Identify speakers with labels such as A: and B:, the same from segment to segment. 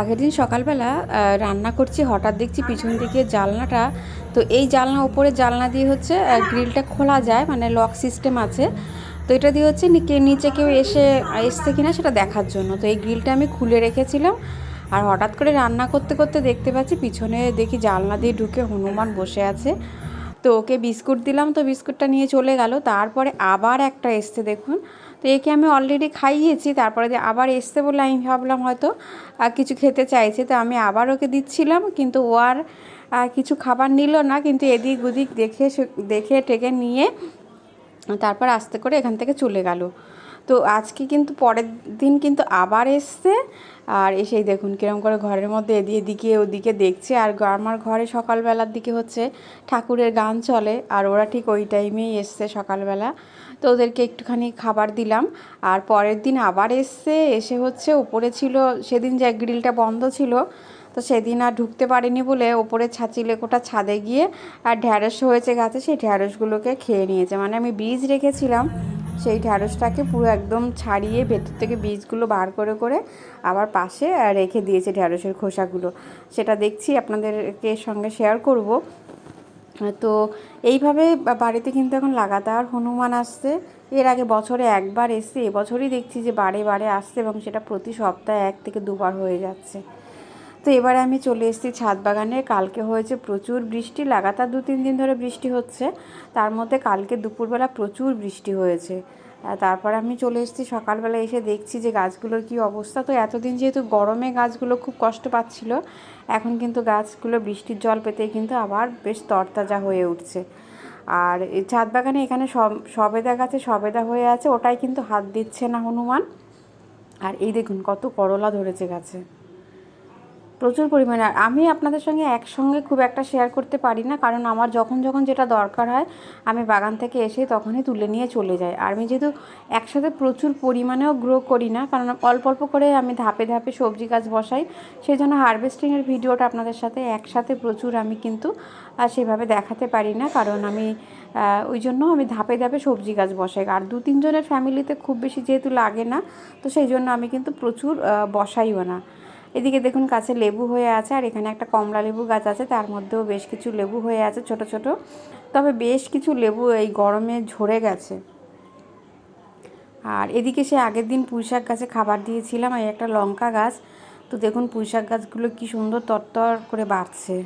A: আগের দিন সকালবেলা রান্না করছি, হঠাৎ দেখছি পিছন দিকে জানলাটা তো এই জানলা উপরে জানলা দিয়ে হচ্ছে গ্রিলটা খোলা যায় মানে লক সিস্টেম আছে। তো এটা দিয়ে হচ্ছে নিচে কেউ এসে এসছে কিনা সেটা দেখার জন্য। তো এই গ্রিলটা আমি খুলে রেখেছিলাম। আর হঠাৎ করে রান্না করতে করতে দেখতে পাচ্ছি, পিছনে দেখি জানলা দিয়ে ঢুকে হনুমান বসে আছে। তো ওকে বিস্কুট দিলাম, তো বিস্কুটটা নিয়ে চলে গেল। তারপরে আবার একটা এসছে, দেখুন। তো একে আমি অলরেডি খাইয়েছি, তারপরে যে আবার এসছে বলে আমি ভাবলাম হয়তো কিছু খেতে চাইছে, তো আমি আবার ওকে দিচ্ছিলাম, কিন্তু ও আর কিছু খাবার নিল না, কিন্তু এদিক ওদিক দেখে দেখে টেকে নিয়ে তারপর আস্তে করে এখান থেকে চলে গেল। তো আজকে কিন্তু পরের দিন কিন্তু আবার এসছে, আর এসেই দেখুন কিরম করে ঘরের মধ্যে এদিকে এদিকে ওদিকে দেখছে, আর আমার ঘরে সকালবেলার দিকে হচ্ছে ঠাকুরের গান চলে, আর ওরা ঠিক ওই টাইমেই এসছে সকালবেলা। তো ওদেরকে একটুখানি খাবার দিলাম। আর পরের দিন আবার এসছে, এসে হচ্ছে উপরে ছিল, সেদিন যে গ্রিলটা বন্ধ ছিল, তো সেদিন আর ঢুকতে পারিনি বলে ওপরে ছাচিলেকোটা ছাদে গিয়ে আর ঢ্যাঁড়স হয়েছে গাছে, সেই ঢ্যাঁড়সগুলোকে খেয়ে নিয়েছে। মানে আমি বীজ রেখেছিলাম, সেই ঢ্যাঁড়সটাকে পুরো একদম ছাড়িয়ে ভেতর থেকে বীজগুলো বার করে করে আবার পাশে রেখে দিয়েছে ঢ্যাঁড়সের খোসাগুলো। সেটা দেখছি, আপনাদেরকে সঙ্গে শেয়ার করব। তো এইভাবে বাড়িতে কিন্তু এখন লাগাতার হনুমান আসছে। এর আগে বছরে একবার এসে, এবছরই দেখছি যে বারে বারে আসছে এবং সেটা প্রতি সপ্তাহে এক থেকে দুবার হয়ে যাচ্ছে। তো এবারে আমি চলে এসেছি ছাদ বাগানে কালকে হয়েছে প্রচুর বৃষ্টি, লাগাতার দু তিন দিন ধরে বৃষ্টি হচ্ছে। তার মধ্যে কালকে দুপুরবেলা প্রচুর বৃষ্টি হয়েছে। তারপর আমি চলে এসেছি সকালবেলা এসে দেখছি যে গাছগুলোর কী অবস্থা। তো এতদিন যেহেতু গরমে গাছগুলো খুব কষ্ট পাচ্ছিল, এখন কিন্তু গাছগুলো বৃষ্টির জল পেতে কিন্তু আবার বেশ তরতাজা হয়ে উঠছে। আর এই ছাদ বাগানে এখানে সব, সবেদা গাছে সবেদা হয়ে আছে, ওটাই কিন্তু হাত দিচ্ছে না হনুমান। আর এই দেখুন কত করলা ধরেছে গাছে। প্রচুর পরিমাণে। আর আমি আপনাদের সঙ্গে একসঙ্গে খুব একটা শেয়ার করতে পারি না, কারণ আমার যখন যখন যেটা দরকার হয়, আমি বাগান থেকে এসে তখনই তুলে নিয়ে চলে যাই। আর আমি যেহেতু একসাথে প্রচুর পরিমাণেও গ্রো করি না, কারণ অল্প অল্প করে আমি ধাপে ধাপে সবজি গাছ বসাই সেই জন্য হারভেস্টিংয়ের ভিডিওটা আপনাদের সাথে একসাথে প্রচুর আমি কিন্তু সেভাবে দেখাতে পারি না। কারণ আমি ওই জন্য আমি ধাপে ধাপে সবজি গাছ বসাই। আর দু তিনজনের ফ্যামিলিতে খুব বেশি যেহেতু লাগে না, তো সেই জন্য আমি কিন্তু প্রচুর বসাইও না। এদিকে দেখুন কাছে লেবু হয়ে আছে আর এখানে একটা কমলা লেবু গাছ আছে, তার মধ্যেও বেশ কিছু লেবু হয়ে আছে, ছোট ছোট। তবে বেশ কিছু লেবু এই গরমে ঝরে গেছে। আর এদিকে সে আগের দিন পুঁইশাক গাছে খাবার দিয়েছিলাম, এই একটা লঙ্কা গাছ। তো দেখুন পুঁইশাক গাছগুলো কি সুন্দর তরতর করে বাড়ছে।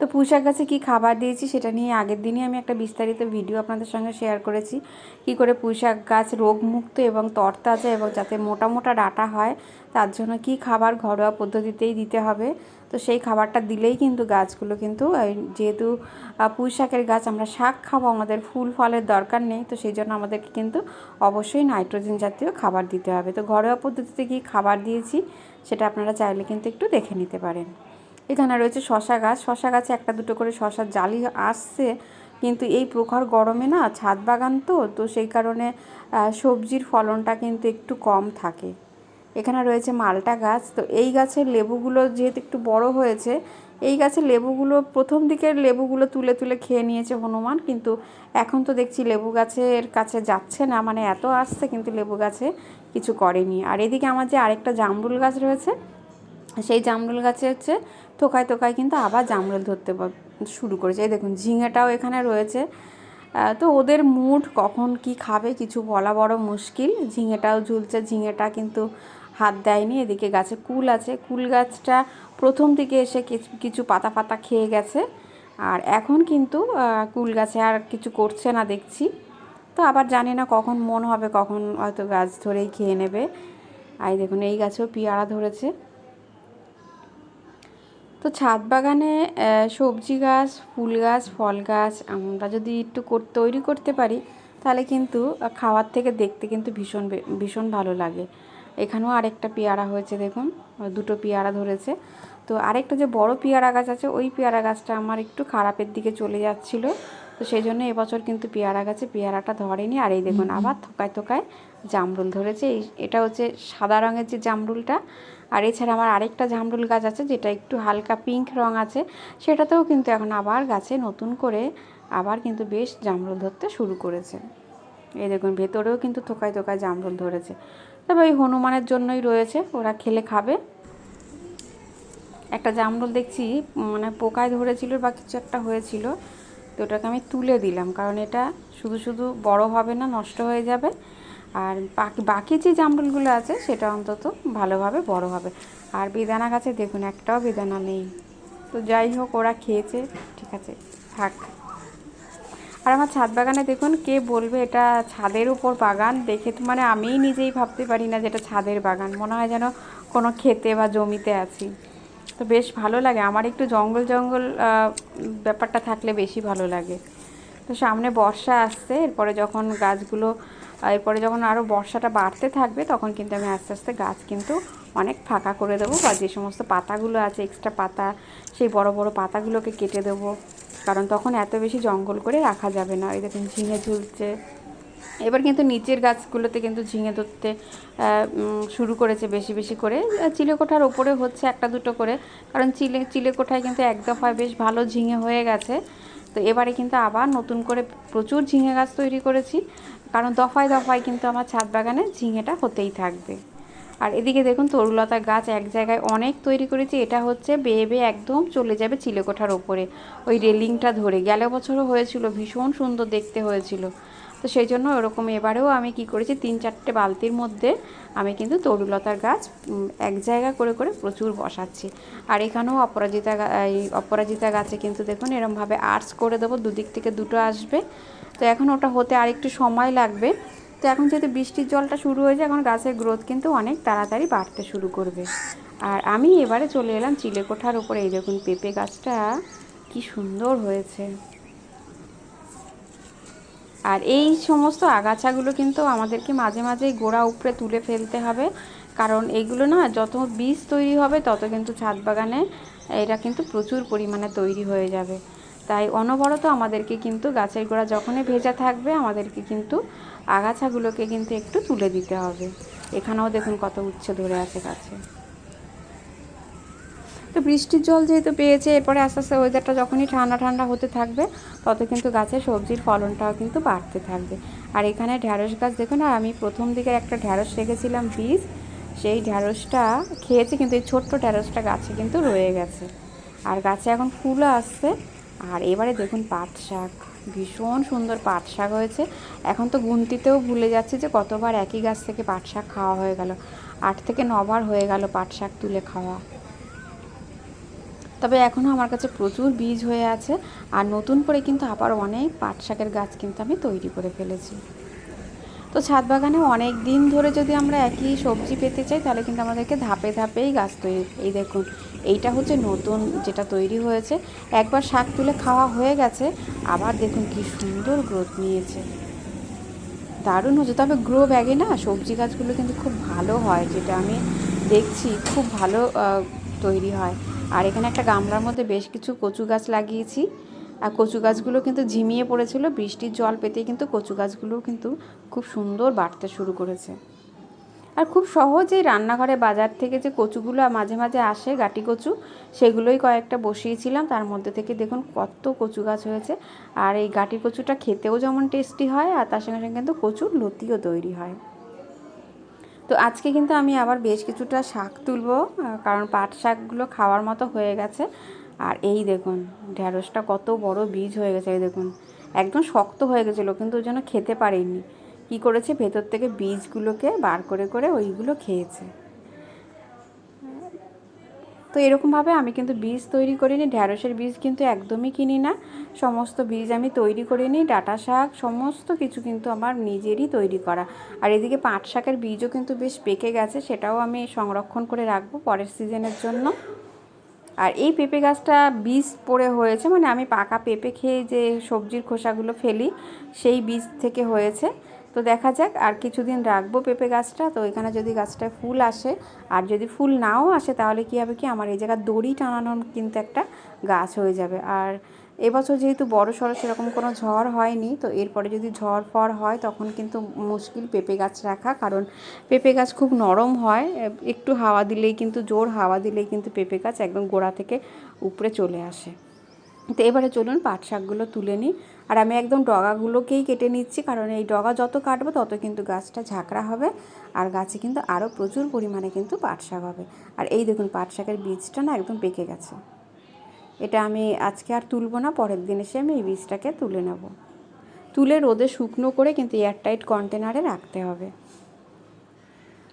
A: তো পুঁইশাক গাছে কী খাবার দিয়েছি সেটা নিয়ে আগের দিনই আমি একটা বিস্তারিত ভিডিও আপনাদের সঙ্গে শেয়ার করেছি। কি করে পুঁইশাক গাছ রোগমুক্ত এবং তরতাজা এবং যাতে মোটা মোটা ডাটা হয় তার জন্য কি খাবার ঘরোয়া পদ্ধতিতেই দিতে হবে। তো সেই খাবারটা দিলেই কিন্তু গাছগুলো কিন্তু যেহেতু আহ, পুঁই শাকের গাছ আমরা শাক খাব আমাদের ফুল ফলের দরকার নেই তো সেই জন্য আমাদেরকে কিন্তু অবশ্যই নাইট্রোজেন জাতীয় খাবার দিতে হবে। তো ঘরোয়া পদ্ধতিতে কি খাবার দিয়েছি সেটা আপনারা চাইলে কিন্তু একটু দেখে নিতে পারেন। এখানে রয়েছে শশা গাছ। শশা গাছে একটা দুটো করে শশার জালি আসছে। কিন্তু এই প্রখর গরমে না ছাদ বাগান তো তো সেই কারণে সবজির ফলনটা কিন্তু একটু কম থাকে। এখানে রয়েছে মালটা গাছ। তো এই গাছের লেবুগুলো যেহেতু একটু বড় হয়েছে, এই গাছের লেবুগুলো প্রথম দিকের লেবুগুলো তুলে তুলে খেয়ে নিয়েছে হনুমান। কিন্তু এখন তো দেখছি লেবু গাছের কাছে যাচ্ছে না মানে এত আসছে, কিন্তু লেবু গাছে কিছু করেনি। আর এদিকে আমার যে আরেকটা জামরুল গাছ রয়েছে সেই জামরুল গাছে হচ্ছে থোকায় থোকায় কিন্তু আবার জামরুল ধরতে শুরু করেছে। এই দেখুন, ঝিঙেটাও এখানে রয়েছে। তো ওদের মুড কখন কি খাবে কিছু বলা বড় মুশকিল। ঝিঙেটাও ঝুলছে, ঝিঙেটা কিন্তু হাত দেয়নি। এদিকে গাছে কুল আছে। কুল গাছটা প্রথম দিকে এসে কিছু পাতা পাতা খেয়ে গেছে। আর এখন কিন্তু কুল গাছে আর কিছু করছে না দেখছি। তো আবার জানি না কখন মন হবে, কখন হয়তো গাছ ধরেই খেয়ে নেবে। আর দেখুন, এই গাছেও পিয়ারা ধরেছে। তো ছাদ বাগানে সবজি গাছ ফুল গাছ ফল গাছ আমরা যদি একটু কর- তৈরি করতে পারি তাহলে কিন্তু খাওয়ার থেকে দেখতে কিন্তু ভীষণ ভীষণ ভালো লাগে। এখানেও আরেকটা পেয়ারা হয়েছে দেখুন দুটো পেয়ারা ধরেছে। তো আরেকটা যে বড় পেয়ারা গাছ আছে ওই পেয়ারা গাছটা আমার একটু খারাপের দিকে চলে যাচ্ছিল। তো সেই জন্য এবছর কিন্তু পেয়ারা গাছে পেয়ারাটা ধরেনি। আর এই দেখুন আবার থোকায় থোকায় জামরুল ধরেছে। এই এটা হচ্ছে সাদা রঙের যে জামরুলটা আর এছাড়া আমার আরেকটা জামরুল গাছ আছে, যেটা একটু হালকা পিঙ্ক রং আছে, সেটাতেও কিন্তু এখন আবার গাছে নতুন করে আবার কিন্তু বেশ জামরুল ধরতে শুরু করেছে। এই দেখুন, ভেতরেও কিন্তু থোকায় থোকায় জামরুল ধরেছে। তবে ওই হনুমানের জন্যই রয়েছে, ওরা খেলে খাবে। একটা জামরুল দেখছি মানে পোকায় ধরেছিল বা কিছু একটা হয়েছিল, তো ওটাকে আমি তুলে দিলাম, কারণ এটা শুধু শুধু বড় হবে না, নষ্ট হয়ে যাবে। আর বাকি বাকি যে জামরুলগুলো আছে, সেটা অন্তত ভালোভাবে বড় হবে আর বেদানা গাছে দেখুন, একটাও বেদানা নেই। তো যাই হোক, ওরা খেয়েছে, ঠিক আছে, থাক। আর আমার ছাদ বাগানে দেখুন, কে বলবে, এটা ছাদের উপর বাগান, দেখে তো মানে আমিই নিজেই ভাবতে পারি না যে এটা ছাদের বাগান। মনে হয় যেন কোনো খেতে বা জমিতে আছি। তো বেশ ভালো লাগে, আমার একটু জঙ্গল জঙ্গল ব্যাপারটা থাকলে বেশি ভালো লাগে। তো সামনে বর্ষা আসছে, এরপরে যখন গাছগুলো এরপরে যখন আরও বর্ষাটা বাড়তে থাকবে, তখন কিন্তু আমি আস্তে আস্তে গাছ কিন্তু অনেক ফাঁকা করে দেবো বা যে সমস্ত পাতাগুলো আছে এক্সট্রা পাতা, সেই বড় বড় পাতাগুলোকে কেটে দেবো। কারণ তখন এত বেশি জঙ্গল করে রাখা যাবে না। এই দেখুন, ঝিঙে ঝুলছে। এবার কিন্তু নিচের গাছগুলোতে কিন্তু ঝিঙে ধরতে শুরু করেছে বেশি বেশি করে। চিলেকোঠার ওপরে হচ্ছে একটা দুটো করে। কারণ চিলে, চিলেকোঠায় কিন্তু এক দফায় বেশ ভালো ঝিঙে হয়ে গেছে। তো এবারে কিন্তু আবার নতুন করে প্রচুর ঝিঙে গাছ তৈরি করেছি। কারণ দফায় দফায় কিন্তু আমার ছাদ বাগানে ঝিঙেটা হতেই থাকবে। আর এদিকে দেখুন তরুলতা গাছ এক জায়গায় অনেক তৈরি করেছি, এটা হচ্ছে বেয়ে বেয়ে একদম চলে যাবে চিলেকোঠার ওপরে। ওই রেলিংটা ধরে, গেল বছরও হয়েছিল, ভীষণ সুন্দর দেখতে হয়েছিল। তো সেই জন্য ওরকম এবারেও আমি কি করেছি, তিন চারটে বালতির মধ্যে আমি কিন্তু তরুলতার গাছ এক জায়গা করে করে প্রচুর বসাচ্ছি। আর এখানেও অপরাজিতা এই অপরাজিতা গাছে কিন্তু দেখুন এরমভাবে আর্টস করে দেবো, দুদিক থেকে দুটো আসবে। তো এখন ওটা হতে আর একটু সময় লাগবে। তো এখন যেহেতু বৃষ্টির জলটা শুরু হয়েছে এখন গাছের গ্রোথ কিন্তু অনেক তাড়াতাড়ি বাড়তে শুরু করবে। আর আমি এবারে চলে এলাম চিলেকোঠার উপরে। এই দেখুন পেঁপে গাছটা কি সুন্দর হয়েছে। আর এই সমস্ত আগাছাগুলো কিন্তু আমাদেরকে মাঝে মাঝে গোড়া উপরে তুলে ফেলতে হবে। কারণ এগুলো না যত বীজ তৈরি হবে, তত কিন্তু ছাদ বাগানে এটা কিন্তু প্রচুর পরিমাণে তৈরি হয়ে যাবে। তাই অনবরত আমাদেরকে কিন্তু গাছের গোড়া যখনই ভেজা থাকবে, আমাদেরকে কিন্তু আগাছাগুলোকে কিন্তু একটু তুলে দিতে হবে। এখানেও দেখুন কত উচ্ছে ধরে আছে গাছে। তো বৃষ্টির জল যেহেতু পেয়েছে, এরপরে আস্তে আস্তে ওয়েদারটা যখনই ঠান্ডা ঠান্ডা হতে থাকবে, তত কিন্তু গাছের সবজির ফলনটাও কিন্তু বাড়তে থাকবে। আর এখানে ঢ্যাঁড়স গাছ দেখুন, আর আমি প্রথম দিকের একটা ঢ্যাঁড়স রেখেছিলাম বীজ, সেই ঢ্যাঁড়সটা খেয়েছে, কিন্তু এই ছোট্ট ঢ্যাঁড়সটা গাছে কিন্তু রয়ে গেছে। আর গাছে এখন ফুলও আসছে। আর এবারে দেখুন পাট শাক, ভীষণ সুন্দর পাট শাক হয়েছে। এখন তো গুনতিতেও ভুলে যাচ্ছে যে কতবার একই গাছ থেকে পাট শাক খাওয়া হয়ে গেল। আট থেকে নবার হয়ে গেল পাট শাক তুলে খাওয়া। তবে এখনও আমার কাছে প্রচুর বীজ হয়ে আছে আর নতুন করে কিন্তু আবার অনেক পাট শাকের গাছ কিন্তু আমি তৈরি করে ফেলেছি। তো ছাদ বাগানে অনেক দিন ধরে যদি আমরা একই সবজি পেতে চাই, তাহলে কিন্তু আমাদেরকে ধাপে ধাপেই গাছ তৈরি, এই দেখুন, এইটা হচ্ছে নতুন যেটা তৈরি হয়েছে। একবার শাক তুলে খাওয়া হয়ে গেছে, আবার দেখুন কি সুন্দর গ্রোথ নিয়েছে। দারুণ হচ্ছে তবে গ্রো ব্যাগে না সবজি গাছগুলো কিন্তু খুব ভালো হয়, যেটা আমি দেখছি খুব ভালো তৈরি হয়। আর এখানে একটা গামলার মধ্যে বেশ কিছু কচু গাছ লাগিয়েছি। আর কচু গাছগুলো কিন্তু ঝিমিয়ে পড়েছিল, বৃষ্টির জল পেতেই কিন্তু কচু গাছগুলো কিন্তু খুব সুন্দর বাড়তে শুরু করেছে। আর খুব সহজেই রান্নাঘরে বাজার থেকে যে কচুগুলো মাঝে মাঝে আসে, গাটি কচু, সেগুলোই কয়েকটা বসিয়েছিলাম। তার মধ্যে থেকে দেখুন কত কচু গাছ হয়েছে। আর এই গাটি কচুটা খেতেও যেমন টেস্টি হয়, আর তার সঙ্গে সঙ্গে কিন্তু কচুর লতিও তৈরি হয়। তো আজকে কিন্তু আমি আবার বেশ কিছুটা শাক তুলবো কারণ পাট শাকগুলো খাওয়ার মতো হয়ে গেছে। আর এই দেখুন ঢ্যাঁড়সটা কত বড় বীজ হয়ে গেছে, এই দেখুন। একদম শক্ত হয়ে গেছিল, কিন্তু ওই জন্য খেতে পারিনি। কি করেছে? ভেতর থেকে বীজগুলোকে বার করে করে ওইগুলো খেয়েছে। তো এরকমভাবে আমি কিন্তু বীজ তৈরি করিনি ঢ্যাঁড়সের বীজ কিন্তু একদমই কিনি না। সমস্ত বীজ আমি তৈরি করে নিই, ডাঁটা শাক, সমস্ত কিছু কিন্তু আমার নিজেরই তৈরি করা। আর এদিকে পাট শাকের বীজও কিন্তু বেশ পেকে গেছে, সেটাও আমি সংরক্ষণ করে রাখব পরের সিজনের জন্য। আর এই পেঁপে গাছটা বীজ পড়ে হয়েছে মানে আমি পাকা পেঁপে খেয়ে যে সবজির খোসাগুলো ফেলি, সেই বীজ থেকে হয়েছে। তো দেখা যাক, আর কিছুদিন রাখব পেঁপে গাছটা। তো এখানে যদি গাছটায় ফুল আসে, আর যদি ফুল নাও আসে, তাহলে কী হবে কি, আমার এই জায়গায় দড়ি টানানোর কিন্তু একটা গাছ হয়ে যাবে। আর এবছর যেহেতু বড় সড়ো সেরকম কোনো ঝড় হয়নি, তো এরপরে যদি ঝড় ফড় হয়, তখন কিন্তু মুশকিল পেঁপে গাছ রাখা, কারণ পেঁপে গাছ খুব নরম হয়। একটু হাওয়া দিলেই কিন্তু, জোর হাওয়া দিলেই কিন্তু পেঁপে গাছ একদম গোড়া থেকে উপরে চলে আসে। তো এবারে চলুন পাট শাকগুলো তুলে নিই। আর আমি একদম ডগাগুলোকেই কেটে নিচ্ছি, কারণ এই ডগা যত কাটবো তত কিন্তু গাছটা ঝাঁকড়া হবে আর গাছে কিন্তু আরও প্রচুর পরিমাণে কিন্তু পাট শাক হবে। আর এই দেখুন পাট শাকের বীজটা না একদম পেকে গেছে। এটা আমি আজকে আর তুলবো না, পরের দিন এসে আমি এই বীজটাকে তুলে নেব। তুলে রোদে শুকনো করে কিন্তু এয়ারটাইট কন্টেনারে রাখতে হবে।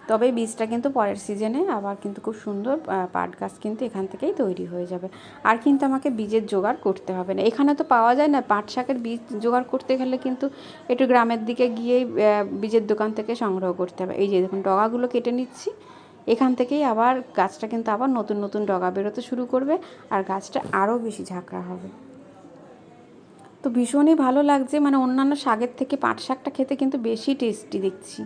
A: তবে বীজটা কিন্তু পরের সিজনে আবার কিন্তু খুব সুন্দর পাট গাছ কিন্তু এখান থেকেই তৈরি হয়ে যাবে। আর কিন্তু আমাকে বীজের জোগাড় করতে হবে না। এখানে তো পাওয়া যায় না, পাট শাকের বীজ জোগাড় করতে গেলে কিন্তু একটু গ্রামের দিকে গিয়েই বীজের দোকান থেকে সংগ্রহ করতে হবে। এই যে দেখুন, ডগাগুলো কেটে নিচ্ছি। এখান থেকেই আবার গাছটা কিন্তু আবার নতুন নতুন ডগা বেরোতে শুরু করবে আর গাছটা আরও বেশি ঝাঁকড়া হবে। তো ভীষণই ভালো লাগছে। মানে অন্যান্য শাকের থেকে পাট শাকটা খেতে কিন্তু বেশি টেস্টি দেখছি।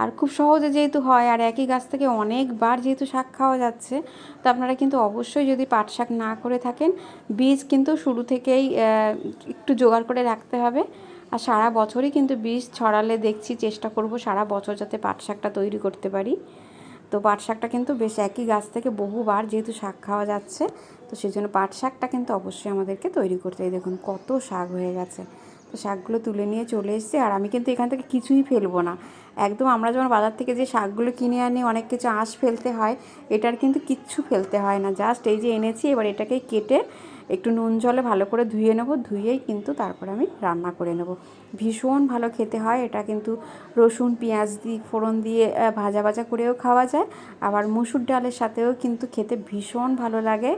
A: আর খুব সহজে যেহেতু হয়, আর একই গাছ থেকে অনেকবার যেহেতু শাক খাওয়া যাচ্ছে, তো আপনারা কিন্তু অবশ্যই যদি পাট শাক না করে থাকেন, বীজ কিন্তু শুরু থেকেই একটু জোগাড় করে রাখতে হবে। আর সারা বছরই কিন্তু বীজ ছড়ালে দেখছি চেষ্টা করব সারা বছর যাতে পাট শাকটা তৈরি করতে পারি। তো পাট শাকটা কিন্তু বেশ একই গাছ থেকে বহুবার যেহেতু শাক খাওয়া যাচ্ছে, তো সেই জন্য পাট শাকটা কিন্তু অবশ্যই আমাদেরকে তৈরি করতে দেখুন কত শাক হয়ে গেছে। শাকগুলো তুলে নিয়ে চলে এসেছি। আর আমি কিন্তু এখান থেকে কিছুই ফেলব না। একদম আমরা যেমন বাজার থেকে যে শাকগুলো কিনে আনি, অনেক কিছু আঁশ ফেলতে হয়, এটার কিন্তু কিচ্ছু ফেলতে হয় না। জাস্ট এই যে এনেছি, এবার এটাকে কেটে একটু নুন জলে ভালো করে ধুয়ে নেব। ধুয়েই কিন্তু তারপরে আমি রান্না করে নেব। ভীষণ ভালো খেতে হয়। এটা কিন্তু রসুন, পেঁয়াজ দিয়ে, ফোড়ন দিয়ে ভাজা ভাজা করেও খাওয়া যায়। আবার মুসুর ডালের সাথেও কিন্তু খেতে ভীষণ ভালো লাগে।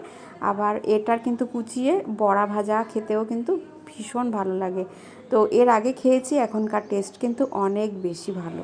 A: আবার এটার কিন্তু কুচিয়ে বড়া ভাজা খেতেও কিন্তু ভীষণ ভালো লাগে। তো এর আগে খেয়েছি এখনকার টেস্ট কিন্তু অনেক বেশি ভালো।